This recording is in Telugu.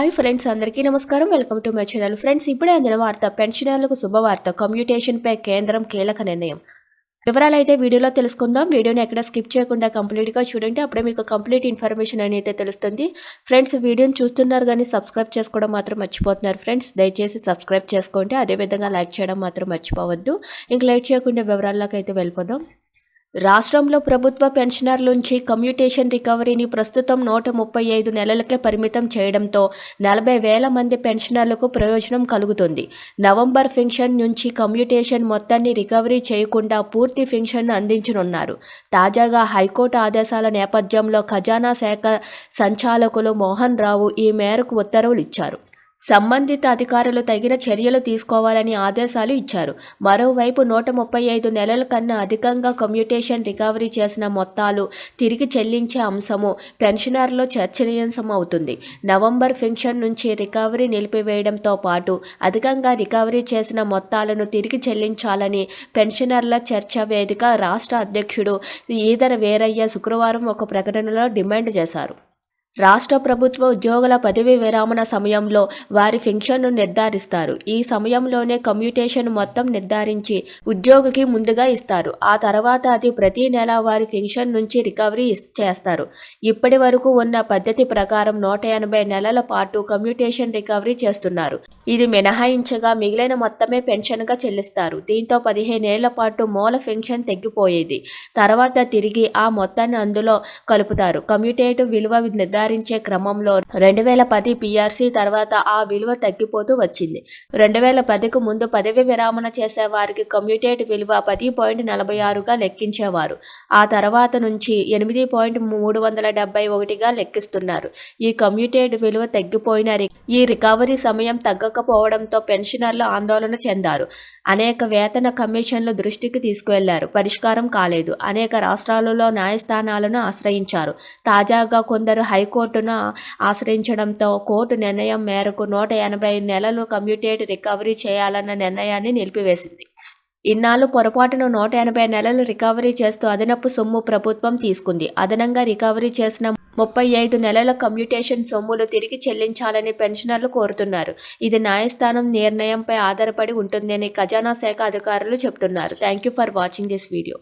హాయ్ ఫ్రెండ్స్ అందరికీ నమస్కారం. Welcome to my channel friends ఇప్పుడే అందిన వార్త పెన్షనర్లకు శుభవార్త కమ్యూటేషన్పై కేంద్రం కీలక నిర్ణయం. వివరాలు అయితే వీడియోలో తెలుసుకుందాం. వీడియోని ఎక్కడ స్కిప్ చేయకుండా కంప్లీట్గా చూడండి. అప్పుడే మీకు కంప్లీట్ ఇన్ఫర్మేషన్ అని అయితే తెలుస్తుంది. ఫ్రెండ్స్ వీడియోని చూస్తున్నారు కానీ సబ్స్క్రైబ్ చేసుకోవడం మాత్రం మర్చిపోతున్నారు. ఫ్రెండ్స్ దయచేసి సబ్స్క్రైబ్ చేసుకోండి. అదేవిధంగా లైక్ చేయడం మాత్రం మర్చిపోవద్దు. ఇంక లైక్ చేయకుండా వివరాల్లోకి అయితే వెళ్ళిపోదాం. రాష్ట్రంలో ప్రభుత్వ పెన్షనర్ల నుంచి కమ్యూటేషన్ రికవరీని ప్రస్తుతం నూట ముప్పై ఐదు నెలలకే పరిమితం చేయడంతో నలభై వేల మంది పెన్షనర్లకు ప్రయోజనం కలుగుతుంది. నవంబర్ ఫింక్షన్ నుంచి కమ్యూటేషన్ మొత్తాన్ని రికవరీ చేయకుండా పూర్తి ఫింక్షన్ను అందించనున్నారు. తాజాగా హైకోర్టు ఆదేశాల నేపథ్యంలో ఖజానా శాఖ సంచాలకులు మోహన్ రావు ఈ మేరకు ఉత్తర్వులు ఇచ్చారు సంబంధిత అధికారులు తగిన చర్యలు తీసుకోవాలని ఆదేశాలు ఇచ్చారు. మరోవైపు నూట ముప్పై ఐదు నెలల కన్నా అధికంగా కమ్యూటేషన్ రికవరీ చేసిన మొత్తాలు తిరిగి చెల్లించే అంశము పెన్షనర్లో చర్చనీయాంశం అవుతుంది. నవంబర్ ఫింక్షన్ నుంచి రికవరీ నిలిపివేయడంతో పాటు అధికంగా రికవరీ చేసిన మొత్తాలను తిరిగి చెల్లించాలని పెన్షనర్ల చర్చ వేదిక రాష్ట్ర అధ్యక్షుడు ఈదర వీరయ్య శుక్రవారం ఒక ప్రకటనలో డిమాండ్ చేశారు. రాష్ట్ర ప్రభుత్వ ఉద్యోగుల పదవీ విరామణ సమయంలో వారి పెన్షన్ను నిర్ధారిస్తారు. ఈ సమయంలోనే కమ్యూటేషన్ మొత్తం నిర్ధారించి ఉద్యోగికి ముందుగా ఇస్తారు. ఆ తర్వాత అది ప్రతి నెల వారి ఫింక్షన్ నుంచి రికవరీ చేస్తారు. ఇప్పటి వరకు ఉన్న పద్ధతి ప్రకారం నూట ఎనభై నెలల పాటు కమ్యూటేషన్ రికవరీ చేస్తున్నారు. ఇది మినహాయించగా మిగిలిన మొత్తమే పెన్షన్గా చెల్లిస్తారు. దీంతో పదిహేనేళ్ళ పాటు మూల పెన్షన్ తగ్గిపోయేది తర్వాత తిరిగి ఆ మొత్తాన్ని అందులో కలుపుతారు. కమ్యూటేటివ్ విలువ నిర్ధారించే క్రమంలో రెండు వేల పది పిఆర్సీ తర్వాత ఆ విలువ తగ్గిపోతూ వచ్చింది. రెండు వేల పదికి ముందు పదవి విరామణ చేసే వారికి కమ్యూటేట్ విలువ పది పాయింట్ నలభై ఆరుగా లెక్కించేవారు. ఆ తర్వాత నుంచి ఎనిమిది పాయింట్ మూడు వందల డెబ్బై ఒకటిగా లెక్కిస్తున్నారు. ఈ కమ్యూటేట్ విలువ తగ్గిపోయిన ఈ రికవరీ సమయం తగ్గకపోవడంతో పెన్షనర్లు ఆందోళన చెందారు. అనేక వేతన కమిషన్లు దృష్టికి తీసుకువెళ్ళారు. పరిష్కారం కాలేదు. అనేక రాష్ట్రాలలో న్యాయస్థానాలను ఆశ్రయించారు. తాజాగా కొందరు హైకోర్టును ఆశ్రయించడంతో కోర్టు నిర్ణయం మేరకు నూట ఎనభై నెలలు కమ్యూటేట్ రికవరీ చేయాలన్న నిర్ణయాన్ని నిలిపివేసింది. ఇన్నాళ్ళు పొరపాటున నూట ఎనభై నెలలు రికవరీ చేస్తూ అదనపు సొమ్ము ప్రభుత్వం తీసుకుంది. అదనంగా రికవరీ చేసిన ముప్పై ఐదు నెలల కమ్యూటేషన్ సొమ్ములు తిరిగి చెల్లించాలని పెన్షనర్లు కోరుతున్నారు. ఇది న్యాయస్థానం నిర్ణయంపై ఆధారపడి ఉంటుందని ఖజానా శాఖ అధికారులు చెబుతున్నారు. Thank you for watching this video.